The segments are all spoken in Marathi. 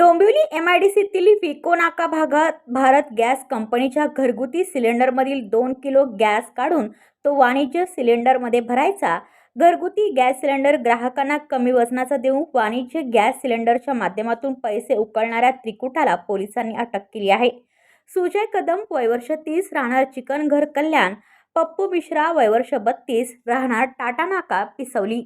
डोंबिवली एम आय डी सीतील विकोनाका भागात भारत गॅस कंपनीच्या घरगुती सिलेंडरमधील दोन किलो गॅस काढून तो वाणिज्य सिलेंडरमध्ये भरायचा. घरगुती गॅस सिलेंडर ग्राहकांना कमी वजनाचा देऊन वाणिज्य गॅस सिलेंडरच्या माध्यमातून पैसे उकळणाऱ्या त्रिकुटाला पोलिसांनी अटक केली आहे. सुजय कदम वयवर्ष तीस राहणार चिकन घर कल्याण. पप्पू मिश्रा वयवर्ष बत्तीस राहणार टाटा नाका पिसवली.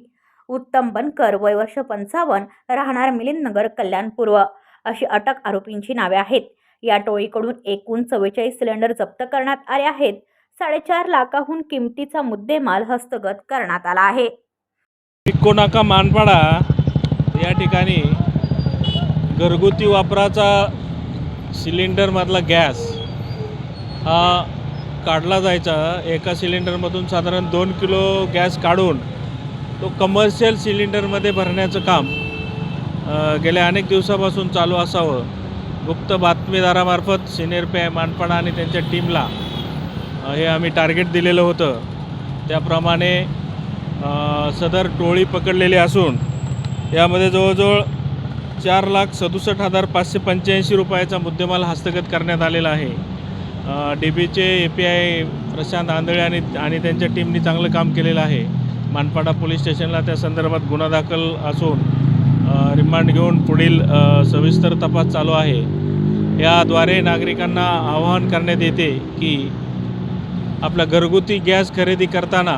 उत्तम बनकर वयवर्ष पंचावन्न राहणार मिलिंद नगर कल्याण पूर्व. अशी अटक आरोपींची नावे आहेत. या टोळीकडून एकूण चव्वेचाळीस सिलेंडर जप्त करण्यात आले आहेत. साडेचार लाखाहून किमतीचा मुद्देमाल हस्तगत करण्यात आला आहे. इक्को नाका मानपाडा या ठिकाणी घरगुती वापराचा सिलेंडरमधला गॅस हा काढला जायचा. एका सिलेंडरमधून साधारण दोन किलो गॅस काढून तो कमर्शियल सिलेंडरमध्ये भरण्याचं काम गेल्या अनेक दिवसापासून चालू असावं. गुप्त बातमीदारामार्फत सिनियर पे मानपणा आणि त्यांच्या टीमला हे आम्ही टार्गेट दिलेलं होतं. त्याप्रमाणे सदर टोळी पकडलेली असून यामध्ये जवळजवळ चार लाख सदुसष्ट हजार पाचशे पंच्याऐंशी रुपयाचा मुद्देमाल हस्तगत करण्यात आलेला आहे. डी बीचे A P I Prashant Andhale आणि आणि त्यांच्या टीमनी चांगलं काम केलेलं आहे. मानपाडा पोलीस स्टेशनला त्या संदर्भात गुन्हा दाखल असून रिमांड घेऊन पुढील सविस्तर तपास चालू आहे. याद्वारे नागरिकांना आवाहन करण्यात येते की आपला घरगुती गॅस खरेदी करताना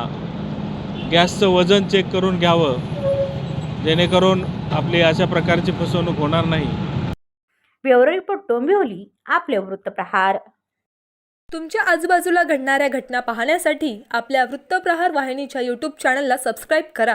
गॅसचं वजन चेक करून घ्यावं जेणेकरून आपली अशा प्रकारची फसवणूक होणार नाही. ब्युरो रिपोर्ट डोंबिवली आपले वृत्तप्रहार. तुमच्या आजूबाजूला घडणाऱ्या घटना पाहण्यासाठी आपल्या वृत्तप्रहार वाहिनीच्या यूट्यूब चॅनलला सबस्क्राईब करा.